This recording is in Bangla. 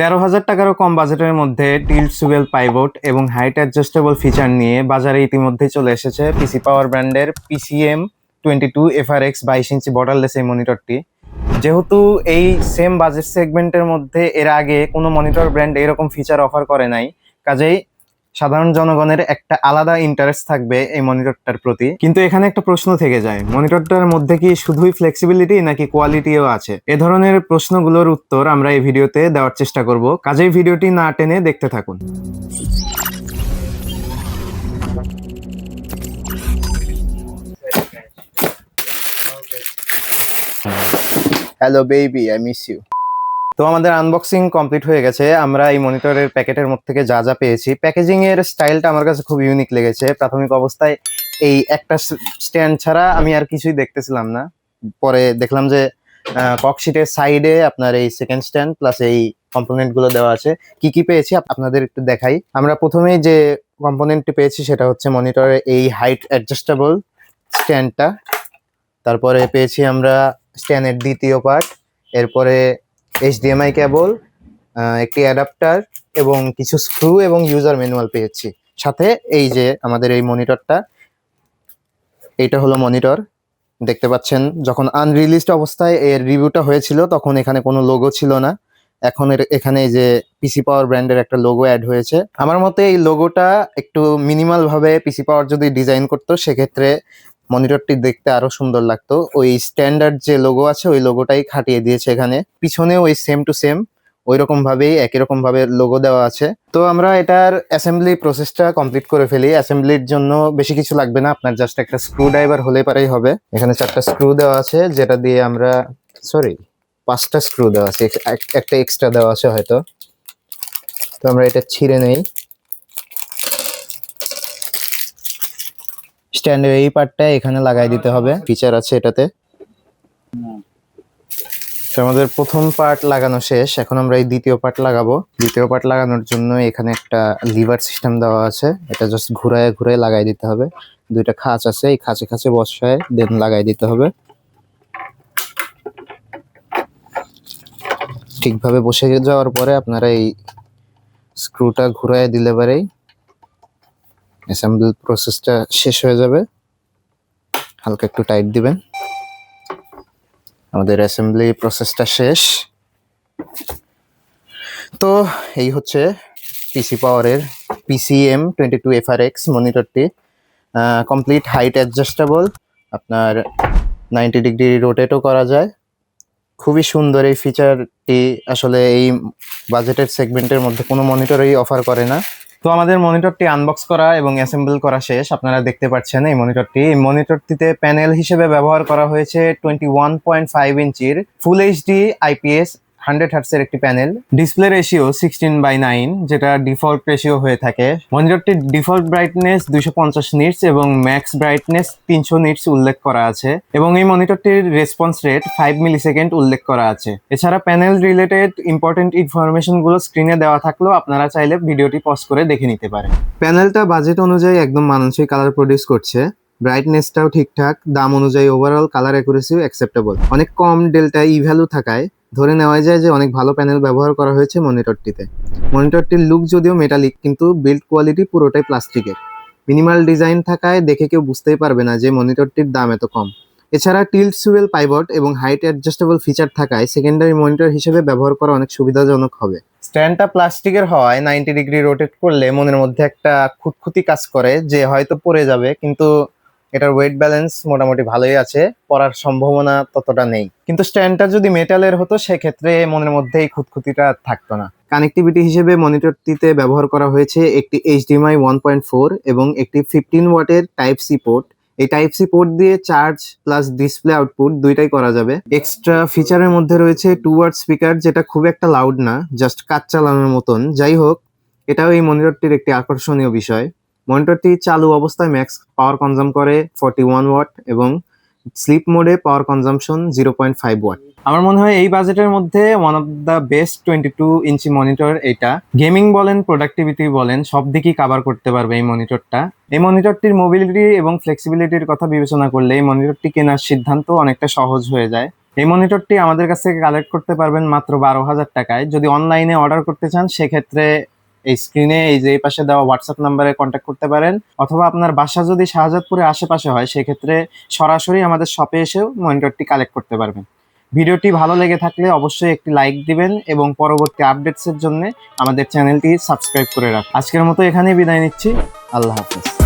তেরো হাজার টাকারও কম বাজেটের মধ্যে টিল্ট সুবেল পাইভট এবং হাইট অ্যাডজাস্টেবল ফিচার নিয়ে বাজারে ইতিমধ্যে চলে এসেছে পিসি পাওয়ার ব্র্যান্ডের PCM twenty two F R X বাইশ ইঞ্চি বর্ডারলেস এই মনিটরটি। যেহেতু এই সেম বাজেট সেগমেন্টের মধ্যে এর আগে কোনো মনিটর ব্র্যান্ড এরকম ফিচার অফার করে নাই, কাজেই সাধারণ জনগণের একটা আলাদা ইন্টারেস্ট থাকবে এই মনিটরটার প্রতি। কিন্তু এখানে একটা প্রশ্ন থেকে যায় মনিটরটার মধ্যে কি শুধুই ফ্লেক্সিবিলিটি নাকি কোয়ালিটিও আছে? এ ধরনের প্রশ্নগুলোর উত্তর আমরা এই ভিডিওতে দেওয়ার চেষ্টা করব। কাজেই ভিডিওটি না টেনে দেখতে থাকুন। Hello baby I miss you তো আমাদের আনবক্সিং কমপ্লিট হয়ে গেছে। আমরা এই মনিটরের প্যাকেটের মধ্যে থেকে যা যা পেয়েছি। প্যাকেজিং এর স্টাইলটা আমার কাছে খুব ইউনিক লেগেছে। প্রাথমিক অবস্থায় এই একটা স্ট্যান্ড ছাড়া আমি আর কিছুই দেখতেছিলাম না। পরে দেখলাম যে ককশিটের সাইডে আপনার এই সেকেন্ড স্ট্যান্ড প্লাস এই কম্পোনেন্টগুলো দেওয়া আছে। কি কি পেয়েছি আপনাদের একটু দেখাই। আমরা প্রথমেই যে কম্পোনেন্টটি পেয়েছি সেটা হচ্ছে মনিটরের এই হাইট অ্যাডজাস্টেবল স্ট্যান্ডটা তারপরে পেয়েছি আমরা স্ট্যান্ডের দ্বিতীয় পার্ট এরপরে এইচডিএমআই কেবল একটি অ্যাডাপ্টার এবং কিছু স্ক্রু এবং ইউজার ম্যানুয়াল পেয়েছি। সাথে এই যে আমাদের এই মনিটরটা এইটা হলো মনিটর দেখতে পাচ্ছেন, যখন আনরিলিজড অবস্থায় এর রিভিউটা হয়েছিল, তখন এখানে কোনো লোগো ছিল না। এখন এখানে যে পিসি পাওয়ার ব্র্যান্ডের একটা লোগো অ্যাড হয়েছে। আমার মতে এই লোগোটা একটু মিনিমাল ভাবে পিসি পাওয়ার যদি ডিজাইন করতো, সেক্ষেত্রে মনিটরটি দেখতে আরও সুন্দর লাগতো। ওই স্ট্যান্ডার্ড যে লোগো আছে, ওই লোগোটাই খাটিয়ে দিয়েছে এখানে। পিছনে ওই সেম টু সেম ওই রকম ভাবেই একই রকম ভাবে লোগো দেওয়া আছে। তো আমরা এটার অ্যাসেম্বলি প্রসেসটা কমপ্লিট করে ফেলি। অ্যাসেম্বলির জন্য বেশি কিছু লাগবে না, আপনার জাস্ট একটা স্ক্রু ড্রাইভার হলে পারেই হবে। এখানে চারটা স্ক্রু দেওয়া আছে, যেটা দিয়ে আমরা সরি পাঁচটা স্ক্রু দেওয়া আছে। এক- এক- একটা এক্সট্রা দেওয়া আছে হয়তো। তো আমরা এটা ছিঁড়ে নেই। স্ট্যান্ডের এই পার্টটা এখানে লাগাই দিতে হবে। ফিচার আছে এটাতে। আমাদের প্রথম পার্ট লাগানো শেষ। এখন আমরা এই দ্বিতীয় পার্ট লাগাবো। দ্বিতীয় পার্ট লাগানোর জন্য এখানে একটা লিভার সিস্টেম দেওয়া আছে। এটা জাস্ট ঘুরায় ঘুরায় লাগাই দিতে হবে। দুইটা খাঁচ আছে। এই খাঁচে খাঁচে বসায় দেন লাগাই দিতে হবে। ঠিকভাবে বসে যাওয়ার পরে আপনারা এই স্ক্রুটা ঘুরায় দিলে পারেই অ্যাসেম্বল প্রসেসটা শেষ হয়ে যাবে। হালকা একটু টাইট দিবেন। আমাদের অ্যাসেম্বলি প্রসেসটা শেষ। তো এই হচ্ছে পিসি পাওয়ারের পিসিএম টোয়েন্টি টু এক্স মনিটরটি কমপ্লিট হাইট অ্যাডজাস্টেবল আপনার নাইনটি ডিগ্রি রোটেটও করা যায়। খুবই সুন্দর এই ফিচারটি আসলে এই বাজেটের সেগমেন্টের মধ্যে কোনো মনিটরই অফার করে না। তো আমাদের মনিটরটি আনবক্স করা এবং অ্যাসেম্বল করা শেষ। আপনারা দেখতে পাচ্ছেন এই মনিটরটি। এই মনিটরটিতে প্যানেল হিসেবে ব্যবহার করা হয়েছে টোয়েন্টি ওয়ান পয়েন্ট ফাইভ ইঞ্চির ফুল এইচডি আইপিএস হান্ড্রেড হার্টসের একটি panel. Display ratio sixteen by nine যেটা ডিফল্ট রেশিও হয়ে থাকে। মনিটরটির ডিফল্ট ব্রাইটনেস দুইশো পঞ্চাশ নিটস এবং ম্যাক্স ব্রাইটনেস তিনশো নিটস উল্লেখ করা আছে। এবং এই মনিটরটির response rate five millisecond উল্লেখ করা আছে। এছাড়া প্যানেল রিলেটেড ইম্পর্টেন্ট ইনফরমেশনগুলো স্ক্রিনে দেওয়া থাকলেও আপনারা চাইলে ভিডিওটি পজ করে দেখে নিতে পারেন। প্যানেলটা বাজেট অনুযায়ী একদম মানানসই কালার প্রডিউস করছে। ব্রাইটনেসটাও ঠিকঠাক, দাম অনুযায়ী ওভারঅল কালার অ্যাকুরেসিও অ্যাকসেপ্টেবল অনেক কম ডেল্টা ই ভ্যালু থাকায় ধরে নেওয়া যায় যে অনেক ভালো প্যানেল ব্যবহার করা হয়েছে মনিটরটিতে মনিটরটির লুক যদিও মেটালিক কিন্তু বিল্ড কোয়ালিটি পুরোটাই প্লাস্টিকের মিনিমাল ডিজাইন থাকায় দেখে কেউ বুঝতেই পারবে না যে মনিটরটির দাম এত কম। এছাড়া টিল্ট সুয়েল পাইবট এবং হাইট অ্যাডজাস্টেবল ফিচার থাকায় সেকেন্ডারি মনিটর হিসেবে ব্যবহার করা অনেক সুবিধাজনক হবে। স্ট্যান্ডটা প্লাস্টিকের হওয়ায় নাইনটি ডিগ্রি রোটেট করলে মনের মধ্যে একটা খুঁতখুতি কাজ করে যে হয়তো পড়ে যাবে, কিন্তু এটার ওয়েট ব্যালেন্স মোটামুটি ভালোই আছে, পড়ার সম্ভাবনা ততটা নেই। কিন্তু স্ট্যান্ডটা যদি মেটালের হতো, সেক্ষেত্রে মনের মধ্যে এই খুঁতখুতিটা থাকতো না। কানেক্টিভিটি হিসেবে মনিটরটিতে ব্যবহার করা হয়েছে একটি এইচডিএমআই ওয়ান পয়েন্ট ফোর এবং একটি ফিফটিন ওয়াটের টাইপ সি পোর্ট এই টাইপ সি পোর্ট দিয়ে চার্জ প্লাস ডিসপ্লে আউটপুট দুইটাই করা যাবে। এক্সট্রা ফিচারের মধ্যে রয়েছে টু ওয়ার্ড স্পিকার যেটা খুব একটা লাউড না জাস্ট কাজ চালানোর মতন। যাই হোক, এটাও এই মনিটরটির একটি আকর্ষণীয় বিষয়। মনিটরটি চালু অবস্থায় ম্যাক্স পাওয়ার কনজাম করে ফর্টি ওয়ান ওয়াট এবং স্লিপ মোডে power consumption zero point five watt আমার মনে হয় এই বাজেটের মধ্যে one of the best twenty two inch monitor এটা। গেমিং বলেন প্রোডাক্টিভিটি বলেন, সব দিকই কাভার করতে পারবে এই মনিটরটা এই মনিটরটির মোবিলিটি এবং ফ্লেক্সিবিলিটির কথা বিবেচনা করলে এই মনিটরটি কেনার সিদ্ধান্ত অনেকটা সহজ হয়ে যায়। এই মনিটরটি আমাদের কাছ থেকে কালেক্ট করতে পারবেন মাত্র বারো হাজার টাকায়। যদি অনলাইনে অর্ডার করতে চান, সেক্ষেত্রে এই স্ক্রিনে এই যে এই পাশে দেওয়া হোয়াটসঅ্যাপ নাম্বারে কন্ট্যাক্ট করতে পারেন। অথবা আপনার বাসা যদি শাহজাদপুরে আশেপাশে হয়, সেক্ষেত্রে সরাসরি আমাদের শপে এসেও মনিটরটি কালেক্ট করতে পারবেন। ভিডিওটি ভালো লেগে থাকলে অবশ্যই একটি লাইক দিবেন এবং পরবর্তী আপডেটসের জন্য আমাদের চ্যানেলটি সাবস্ক্রাইব করে রাখুন। আজকের মতো এখানেই বিদায় নিচ্ছি। আল্লাহ হাফেজ।